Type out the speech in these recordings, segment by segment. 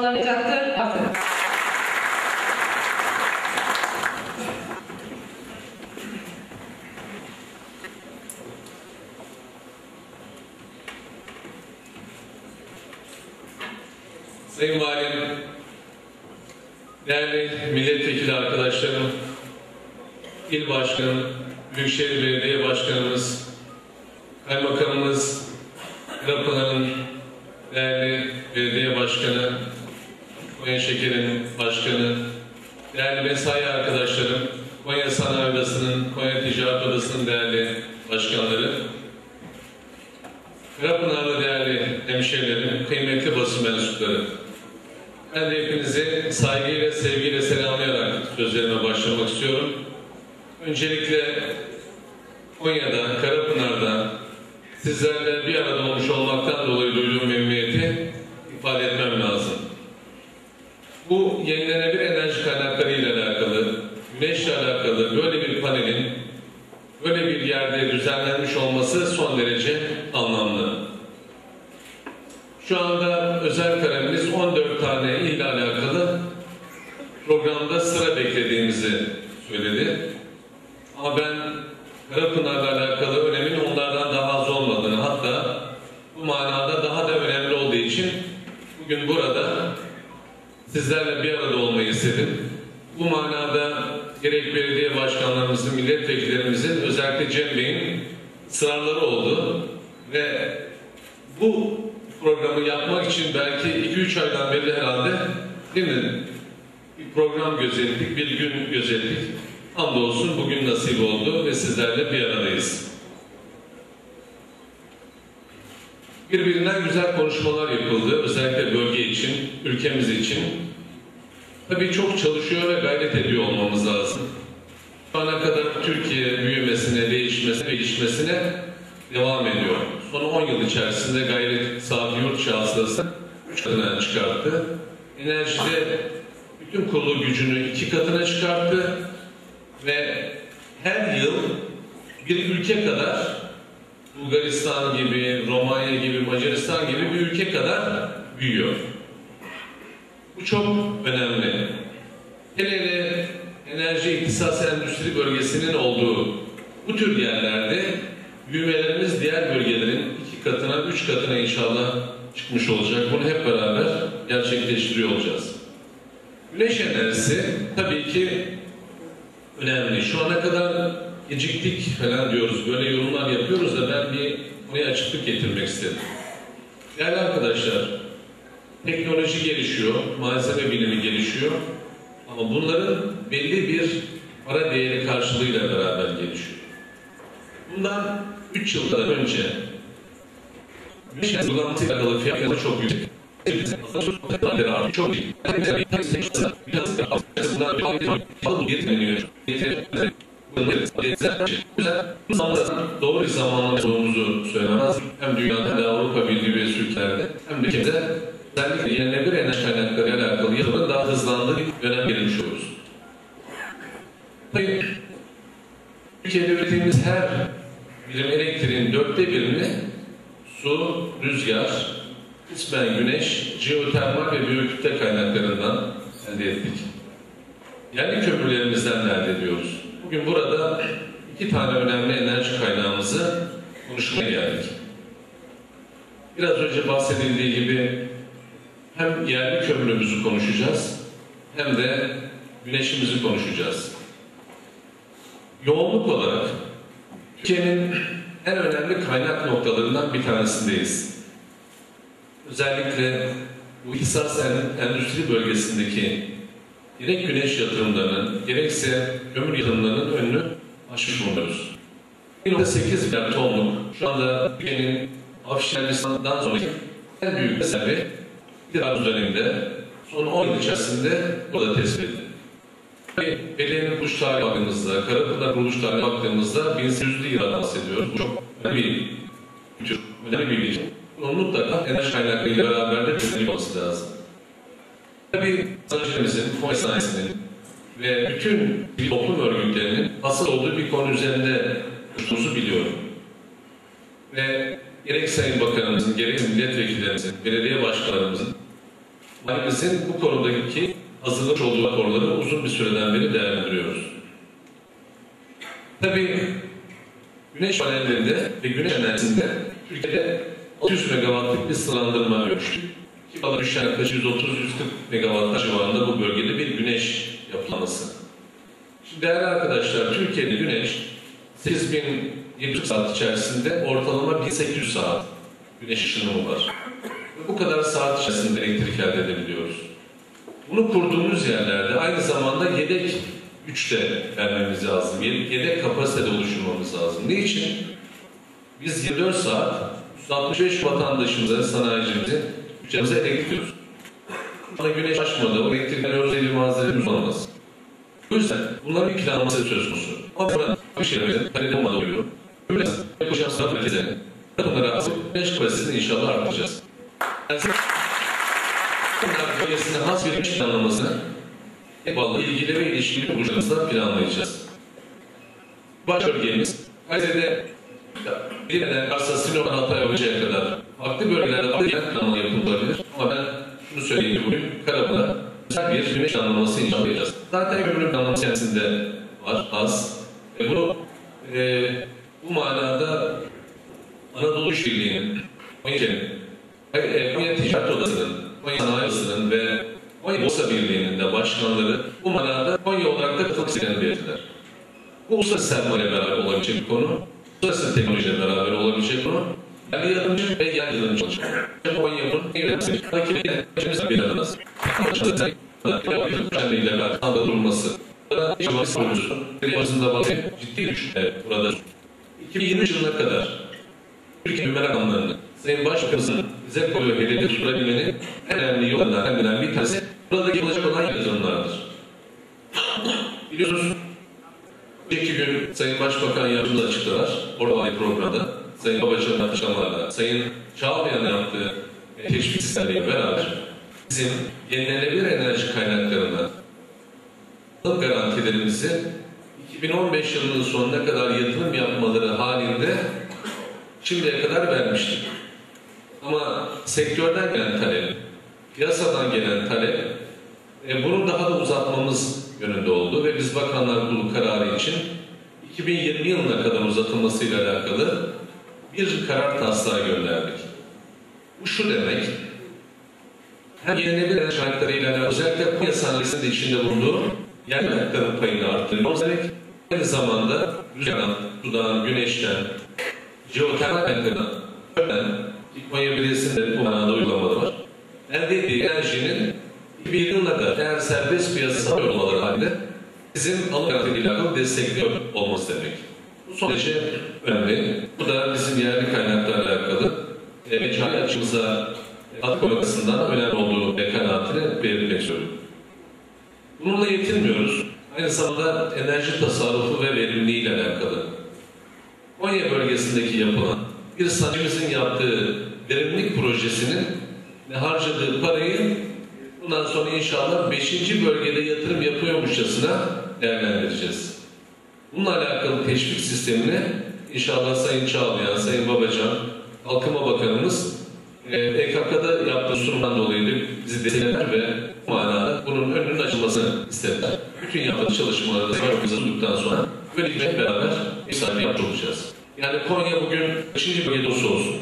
Artık. Sayın Valim, değerli milletvekili arkadaşlarım, il başkanım, Büyükşehir Belediye Başkanımız, Kaymakamımız, Kırapınar'ın değerli belediye başkanı, Konya Şeker'in başkanı, değerli mesai arkadaşlarım, Konya Sanayi Odası'nın, Konya Ticaret Odası'nın değerli başkanları, Kırapınar'la değerli hemşehrilerim, kıymetli basın mensupları. Ben de hepinizi saygıyla, sevgiyle selamlayarak sözlerime başlamak istiyorum. Öncelikle Konya'da, Karapınar'da sizlerle bir arada olmuş olmaktan dolayı duyduğum memnuniyeti ifade etmem lazım. Bu yenilenebilir enerji kaynakları ile alakalı, güneşle alakalı böyle bir panelin böyle bir yerde düzenlenmiş olması son derece anlamlı. Şu anda özel kalemimiz 14 tane ile alakalı programda sıra beklediğimizi söyledi. Ama ben Karapınar'la alakalı önemin onlardan daha az olmadığını hatta bu manada daha da önemli olduğu için bugün burada sizlerle bir arada olmayı istedim. Bu manada gerek belediye başkanlarımızın, milletvekillerimizin özellikle Cem Bey'in ısrarları oldu ve bu programı yapmak için belki 2-3 aydan beri herhalde değil mi? Bir program gözettik, bir gün gözettik. Hamdolsun bugün nasip oldu ve sizlerle bir aradayız. Birbirinden güzel konuşmalar yapıldı. Özellikle bölge için, ülkemiz için. Tabii çok çalışıyor ve gayret ediyor olmamız lazım. Şu ana kadar Türkiye büyümesine, değişmesine, gelişmesine devam ediyor. Son 10 yıl içerisinde gayret safi yurt şahsısı 3 katına çıkarttı. Enerjide bütün kurulu gücünü iki katına çıkarttı ve her yıl bir ülke kadar Bulgaristan gibi, Romanya gibi, Macaristan gibi bir ülke kadar büyüyor. Bu çok önemli. Hele hele enerji iktisas endüstri bölgesinin olduğu bu tür yerlerde büyümelerimiz diğer bölgelerin iki katına, üç katına inşallah çıkmış olacak. Bunu hep beraber gerçekleştiriyor olacağız. Güneş enerjisi tabii ki önemli. Şu ana kadar geciktik falan diyoruz, böyle yorumlar yapıyoruz da ben bir konuya açıklık getirmek istedim. Değerli arkadaşlar, teknoloji gelişiyor, malzeme bilimi gelişiyor ama bunların belli bir para değeri karşılığıyla beraber gelişiyor. Bundan 3 yıl kadar önce güneş uygulamasıyla alakalı fiyatları çok yüksek. Doğru bir zamanlama olduğumuzu söylemez. Hem dünyada hem Avrupa Birliği üyesi ülkelerde hem de ülkemizde özellikle yenilenebilir enerji kaynakları alakalı yatırımın daha hızlandığı bir dönem gelmiş oluruz. Türkiye'de ürettiğimiz her birim elektriğin dörtte birini su, rüzgar, kısmen güneş, jeotermal ve biyokütle kaynaklarından elde ettik. Yerli kömürlerimizden de elde ediyoruz. Bugün burada iki tane önemli enerji kaynağımızı konuşmaya geldik. Biraz önce bahsedildiği gibi hem yerli kömürümüzü konuşacağız hem de güneşimizi konuşacağız. Yoğunluk olarak Türkiye'nin en önemli kaynak noktalarından bir tanesindeyiz. Özellikle bu İhsas Endüstri bölgesindeki gerek güneş yatırımlarının gerekse kömür yatırımlarının önünü açmış bulunuyoruz. 1.8 milyar tonluk şu anda Türkiye'nin Afşinlistan'dan sonraki en büyük reservi arz döneminde son 10 yıl içerisinde burada tespit edildi. Belediyenin kuruluş tarihine baktığımızda, Karapınar kuruluş tarihine baktığımızda 1800'lü yıllardan bahsediyoruz. Bu çok önemli bir kültür, önemli bir bilgi. Bunun mutlaka enerji kaynaklarıyla beraber de çözülmesi olması lazım. Tabii sanatçılarımızın, Konya sanayisinin ve bütün toplum örgütlerinin asıl olduğu bir konu üzerinde konuştuğumuzu biliyorum. Ve gerek Sayın Bakanımızın, gerek milletvekillerimizin, belediye başkanlarımızın valimizin bu konudaki hazırlamış olduğu raporları uzun bir süreden beri değerlendiriyoruz. Tabii güneş panellerinde ve güneş enerjisinde Türkiye'de 600 megawattlık bir sınırlandırma görmüştük. Ki alan düşen yaklaşık 130-140 megawatt civarında bu bölgede bir güneş yapılaması. Şimdi değerli arkadaşlar, Türkiye'de güneş 8070 saat içerisinde ortalama 1800 saat güneş ışınımı var. Ve bu kadar saat içerisinde elektrik elde edebiliyoruz. Bunu kurduğumuz yerlerde aynı zamanda yedek güç de vermemiz lazım. Yedek kapasitede oluşturmamız lazım. Ne için? Biz 24 saat 165 vatandaşımıza, sanayicimize, bütçemize elektrik veriyoruz. Güneş açmadı, o elektrik alıyoruz diye bir mazerimiz olmaz. O yüzden bunların bir planlaması söz konusu. Ama sonra bir şeylerimizin kalite olmadan oluyor. Öyle yapacağımız saat merkezlerine bunları az güneş kapasitesini inşallah artıracağız. Yani bölgesinde has bir planlamasını bağlı ilgili ve ilişkili kuruluşlarımızla planlayacağız. Baş bölgemiz Kayseri'de Bile'den Kars'a Sinop'tan Hatay'a Hoca'ya kadar farklı bölgelerde farklı yer planlama yapılabilir. Ama ben şunu söyleyeyim ki bugün Karabağ'da güzel bir güneş planlaması inşa edeceğiz. Zaten gönüllü planlaması kendisinde var, az. Ve bunu e, bu manada Anadolu İş Birliği'nin, Konya'nın, e, Konya Ticaret Odası'nın, Konya Sanayi Odası'nın ve Konya Borsa Birliği'nin de başkanları bu manada Konya olarak da katılmak isteyen belirtiler. Bu uluslararası sermaye beraber olabilecek bir konu, uluslararası teknolojiyle beraber olabilecek yerli yatırımcı ve yatırımcı olacak. Yönetimini takip eden başımızda bir aradınız. ile beraber durulması. Burada inşallah sorucusu, başında bazı ciddi güçler burada. 2020 yılına kadar Türkiye Ümmer Rakamlarını Sayın Başbakanımızın bize koyuyor hedefi tutabilmenin en önemli yollarından birinden bir tanesi burada yapılacak olan yatırımlardır. Biliyorsunuz önceki gün Sayın Başbakan yardımcı açıkladılar. Orada var programda. Sayın Babacan'ın açıklamalarla, Sayın Çağlayan'ın yaptığı teşvik sistemleriyle beraber bizim yenilenebilir enerji kaynaklarından garantilerimizi 2015 yılının sonuna kadar yatırım yapmaları halinde şimdiye kadar vermiştik. Ama sektörden gelen talep, piyasadan gelen talep e, bunu daha da uzatmamız yönünde oldu ve biz Bakanlar Kurulu kararı için 2020 yılına kadar uzatılmasıyla alakalı bir karar taslağı gönderdik. Bu şu demek, hem kaynaklarıyla alakalı özellikle Konya sanayisinin de içinde bulunduğu yer kaynaklarının payını arttırmamız demek, aynı zamanda rüzgardan, sudan, güneşten, jeotermal kaynaklarından, öğren, Konya Belediyesi'nde bu manada uygulamaları var. Elde ettiği enerjinin 2020 yılına kadar eğer serbest piyasa olmaları halinde bizim alım alakalı destekliyor olması demek. Bu son derece önemli. Bu da bizim yerli kaynaklarla alakalı e, mecali açımıza katkı koymasından önemli olduğu kanaatini belirtmek istiyorum. Bununla yetinmiyoruz. Aynı zamanda enerji tasarrufu ve verimliliği ile alakalı. Konya bölgesindeki yapılan bir sanatçımızın yaptığı verimlilik projesinin harcadığı parayı bundan sonra inşallah 5. bölgede yatırım yapıyormuşçasına değerlendireceğiz. Bununla alakalı teşvik sistemini inşallah Sayın Çağlayan, Sayın Babacan, Kalkınma Bakanımız PKK'da yaptığı sunumdan dolayı bizi destekler ve bu manada bunun önünün açılmasını istediler. Bütün yaptığı çalışmaları da yaptıktan sonra böyle bir beraber misafir yapmış olacağız. Yani Konya bugün 5. bölgede olsa olsun.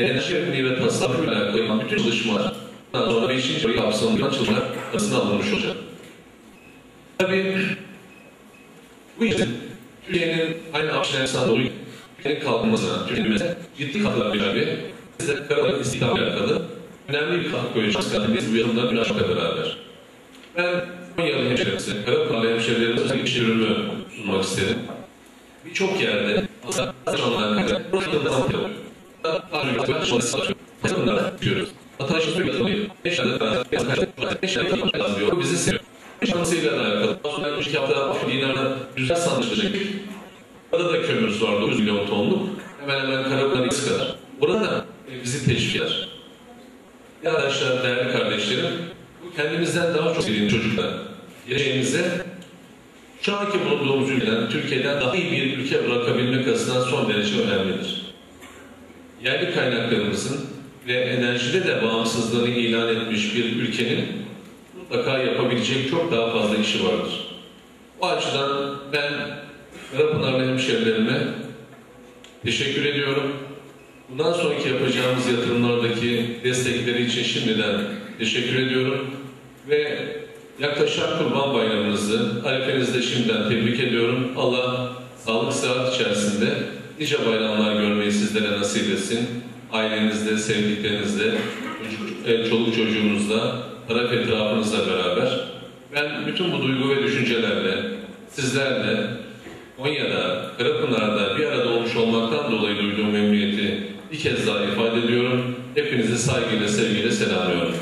Enerji verimliliği ve tasarrufla alakalı bütün çalışmalar daha sonra 5. bölge kapsamında çalışmalar arasında alınmış olacak. Tabii bu yüzden Türkiye'nin aynı Akşener doğru Türkiye'nin kalkınmasına, Türkiye'nin ciddi katkılar bir Biz de Karabağ istihdamla alakalı önemli bir katkı koyacağız. Yani biz bu yatırımdan Güneş'le beraber. Ben Konyalı hemşehrilerimize, Karabağlı hemşehrilerimize özel bir ürünü sunmak istedim. Birçok yerde aslında kadar burada da satıyor. Bunları satıyor. Bunları yapıyoruz. Ataş'ın su yatırmayı. Beş yılda beraber beş yılda yazıyor. Bizi seviyor. Şansıyla alakalı. Sonra iki hafta dinarına güzel sanmıştık. Burada da kömür var. 9 milyon tonluk. Hemen hemen Karabağ'ın ikisi kadar. Burada bizi teşvik eder. Arkadaşlar, değerli kardeşlerim, bu kendimizden daha çok sevdiğim çocuklar. Geleceğimize şu anki bulunduğumuz ülkeden, Türkiye'den daha iyi bir ülke bırakabilmek açısından son derece önemlidir. Yerli kaynaklarımızın ve enerjide de bağımsızlığını ilan etmiş bir ülkenin mutlaka yapabilecek çok daha fazla işi vardır. O açıdan ben Kırapınarlı hemşerilerime teşekkür ediyorum. Bundan sonraki yapacağımız yatırımlardaki destekleri için şimdiden teşekkür ediyorum. Ve yaklaşan Kurban Bayramınızı, Arefenizde şimdiden tebrik ediyorum. Allah sağlık sıhhat içerisinde nice bayramlar görmeyi sizlere nasip etsin. Ailenizde, sevdiklerinizle, çocuk, çoluk çocuğunuzla, taraf etrafınızla beraber. Ben bütün bu duygu ve düşüncelerle, sizlerle Konya'da, Kırapınar'da bir arada olmuş olmaktan dolayı duyduğum memnuniyeti bir kez daha ifade ediyorum. Hepinizi saygıyla, sevgiyle selamlıyorum.